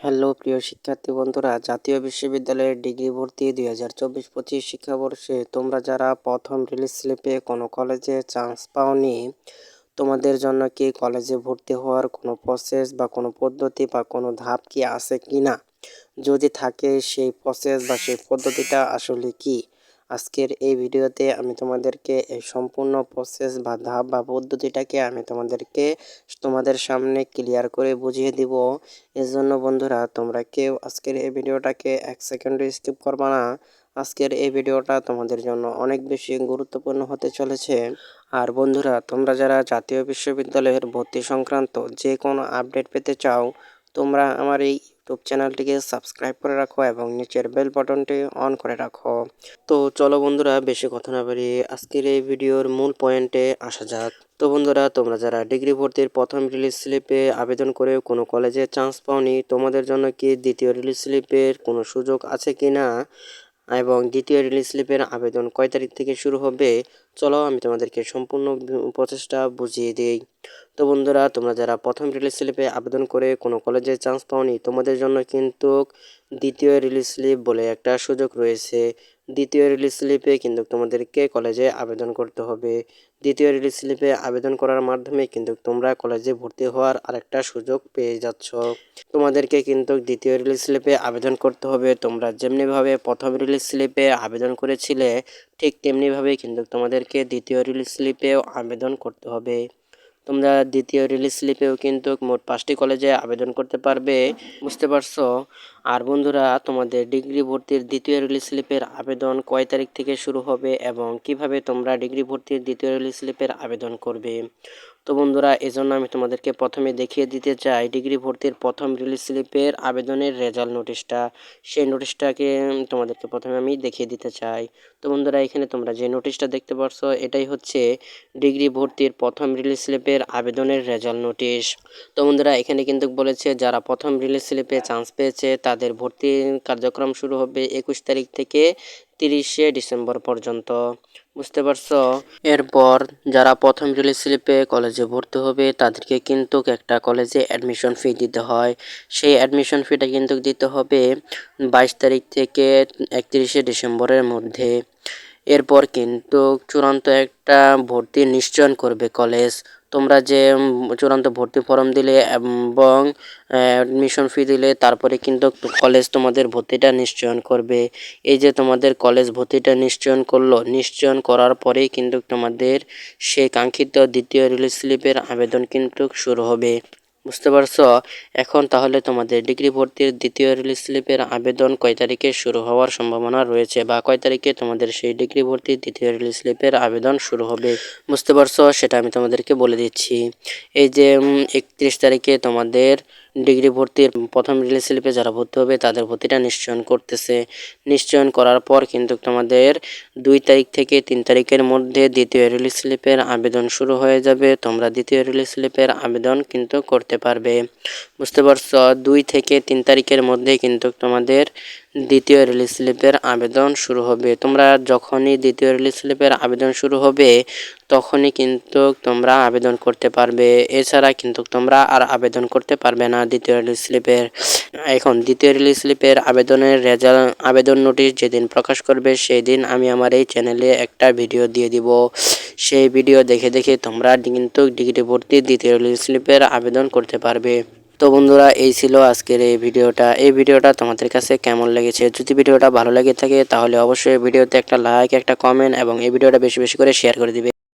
Hello, প্রিয় শিক্ষার্থী বন্ধুরা, জাতীয় বিশ্ববিদ্যালয়ের ডিগ্রি ভর্তি দুই হাজার চব্বিশ পঁচিশ শিক্ষাবর্ষে তোমরা যারা প্রথম রিলিজ স্লিপে কোনো কলেজে চান্স পাওনি, তোমাদের জন্য কি কলেজে ভর্তি হওয়ার কোনো প্রসেস বা কোনো পদ্ধতি বা কোনো ধাপ কি আছে কি না যদি থাকে, সেই প্রসেস বা সেই পদ্ধতিটা আসলে কি? আজকের এই ভিডিওতে আমি তোমাদেরকে এই সম্পূর্ণ প্রসেস বা ধাপ বা পদ্ধতিটাকে আমি তোমাদেরকে তোমাদের সামনে ক্লিয়ার করে বুঝিয়ে দিব। এজন্য বন্ধুরা, তোমরা কেউ আজকের এই ভিডিওটাকে এক সেকেন্ডও স্কিপ করবা না। আজকের এই ভিডিওটা তোমাদের জন্য অনেক বেশি গুরুত্বপূর্ণ হতে চলেছে। আর বন্ধুরা, তোমরা যারা জাতীয় বিশ্ববিদ্যালয়ের ভর্তি সংক্রান্ত যে কোনো আপডেট পেতে চাও, তোমরা আমার এই ইউটিউব চ্যানেলটিকে সাবস্ক্রাইব করে রাখো এবং নিচের বেল বাটনটি অন করে রাখো। তো চলো বন্ধুরা, বেশি কথা না বাড়িয়ে আজকের এই ভিডিওর মূল পয়েন্টে আসা যাক। তো বন্ধুরা, তোমরা যারা ডিগ্রি ভর্তির প্রথম রিলিজ স্লিপে আবেদন করে কোনো কলেজে চান্স পাওনি, তোমাদের জন্য কি দ্বিতীয় রিলিজ স্লিপের কোনো সুযোগ আছে কি না? এবং দ্বিতীয় রিলিজ স্লিপের আবেদন কয় তারিখ থেকে শুরু হবে? চলো আমি তোমাদেরকে সম্পূর্ণ প্রচেষ্টা বুঝিয়ে দিই। তো বন্ধুরা, তোমরা যারা প্রথম রিলিজ স্লিপে আবেদন করে কোনো কলেজে চান্স পাওনি, তোমাদের জন্য কিন্তু দ্বিতীয় রিলিজ স্লিপ বলে একটা সুযোগ রয়েছে। দ্বিতীয় রিলিজ স্লিপে কিন্তু তোমাদেরকে কলেজে আবেদন করতে হবে। দ্বিতীয় রিলিজ স্লিপে আবেদন করার মাধ্যমে কিন্তু তোমরা কলেজে ভর্তি হওয়ার আরেকটা সুযোগ পেয়ে যাচ্ছ। তোমাদেরকে কিন্তু দ্বিতীয় রিলিজ স্লিপে আবেদন করতে হবে। তোমরা যেমনিভাবে প্রথম রিলিজ স্লিপে আবেদন করেছিলে, ঠিক তেমনিভাবে কিন্তু তোমাদেরকে দ্বিতীয় রিলিজ স্লিপেও আবেদন করতে হবে। তোমরা দ্বিতীয় রিলিজ স্লিপেও কিন্তু মোট পাঁচটি কলেজে আবেদন করতে পারবে, বুঝতে পারছ? আর বন্ধুরা, তোমাদের ডিগ্রি ভর্তির দ্বিতীয় রিলিজ স্লিপের আবেদন কয় তারিখ থেকে শুরু হবে এবং কীভাবে তোমরা ডিগ্রি ভর্তির দ্বিতীয় রিলিজ স্লিপের আবেদন করবে? তো বন্ধুরা, এজন্য আমি তোমাদেরকে প্রথমে দেখিয়ে দিতে চাই, ডিগ্রি ভর্তির প্রথম রিলিজ স্লিপের আবেদনের রেজাল্ট নোটিশটা সেই নোটিশটাকে তোমাদেরকে প্রথমে আমি দেখিয়ে দিতে চাই। তো বন্ধুরা, এখানে তোমরা যে নোটিশটা দেখতে পারছ, এটাই হচ্ছে ডিগ্রি ভর্তির প্রথম রিলিজ স্লিপের আবেদনের রেজাল্ট নোটিশ তো বন্ধুরা, এখানে কিন্তু বলেছে, যারা প্রথম রিলিজ স্লিপে চান্স পেয়েছে, তাদের ভর্তি কার্যক্রম শুরু হবে একুশ তারিখ থেকে তিরিশে ডিসেম্বর পর্যন্ত। বুঝতে পারছ? এরপর যারা প্রথম রিলিজ স্লিপে কলেজে ভর্তি হবে, তাদেরকে কিন্তু একটা কলেজে অ্যাডমিশন ফি দিতে হয়। সেই অ্যাডমিশন ফিটা কিন্তু দিতে হবে বাইশ তারিখ থেকে একত্রিশে ডিসেম্বরের মধ্যে। এরপর কিন্তু চূড়ান্ত একটা ভর্তি নিশ্চয়ন করবে কলেজ। তোমরা যে চূড়ান্ত ভর্তি ফর্ম দিলে এবং অ্যাডমিশন ফি দিলে তারপরে কিন্তু কলেজ তোমাদের ভর্তিটা নিশ্চয়ন করবে। এই যে তোমাদের কলেজ ভর্তিটা নিশ্চয়ন করল, নিশ্চয়ন করার পরেই কিন্তু তোমাদের সেই কাঙ্ক্ষিত দ্বিতীয় রিলিজ স্লিপের আবেদন কিন্তু শুরু হবে। বুঝতে পারছ? এখন তাহলে তোমাদের ডিগ্রি ভর্তির দ্বিতীয় রিলিজ স্লিপের আবেদন কয় তারিখে শুরু হওয়ার সম্ভাবনা রয়েছে বা কয় তারিখে তোমাদের সেই ডিগ্রি ভর্তির দ্বিতীয় রিলিজ স্লিপের আবেদন শুরু হবে? বুঝতে পারছ? সেটা আমি তোমাদেরকে বলে দিচ্ছি। এই যে একত্রিশ তারিখে তোমাদের ডিগ্রি ভর্তির প্রথম রিলিজ স্লিপে যারা ভর্তি হবে, তাদের ভর্তিটা নিশ্চয়ন করতেছে। নিশ্চয়ন করার পর কিন্তু তোমাদের দুই তারিখ থেকে তিন তারিখের মধ্যে দ্বিতীয় রিলিজ স্লিপের আবেদন শুরু হয়ে যাবে। তোমরা দ্বিতীয় রিলিজ স্লিপের আবেদন কিন্তু করতে পারবে। বুঝতে পারছ? দুই থেকে তিন তারিখের মধ্যে কিন্তু তোমাদের দ্বিতীয় রিলিজ স্লিপের আবেদন শুরু হবে। তোমরা যখনই দ্বিতীয় রিলিজ স্লিপের আবেদন শুরু হবে, তখনই কিন্তু তোমরা আবেদন করতে পারবে। এছাড়া কিন্তু তোমরা আর আবেদন করতে পারবে না দ্বিতীয় রিলিজ স্লিপের এখন দ্বিতীয় রিলিজ স্লিপের আবেদনের রেজাল্ট আবেদন নোটিশ যেদিন প্রকাশ করবে সেই দিন আমি আমার এই চ্যানেলে একটা ভিডিও দিয়ে দিব। সেই ভিডিও দেখে দেখে তোমরা কিন্তু ডিগ্রি ভর্তি দ্বিতীয় রিলিজ স্লিপের আবেদন করতে পারবে। তো বন্ধুরা, এই ছিল আজকের এই ভিডিওটা। এই ভিডিওটা তোমাদের কাছে কেমন লেগেছে? যদি ভিডিওটা ভালো লেগে থাকে, তাহলে অবশ্যই ভিডিওতে একটা লাইক একটা কমেন্ট এবং এই ভিডিওটা বেশি বেশি করে শেয়ার করে দিবে।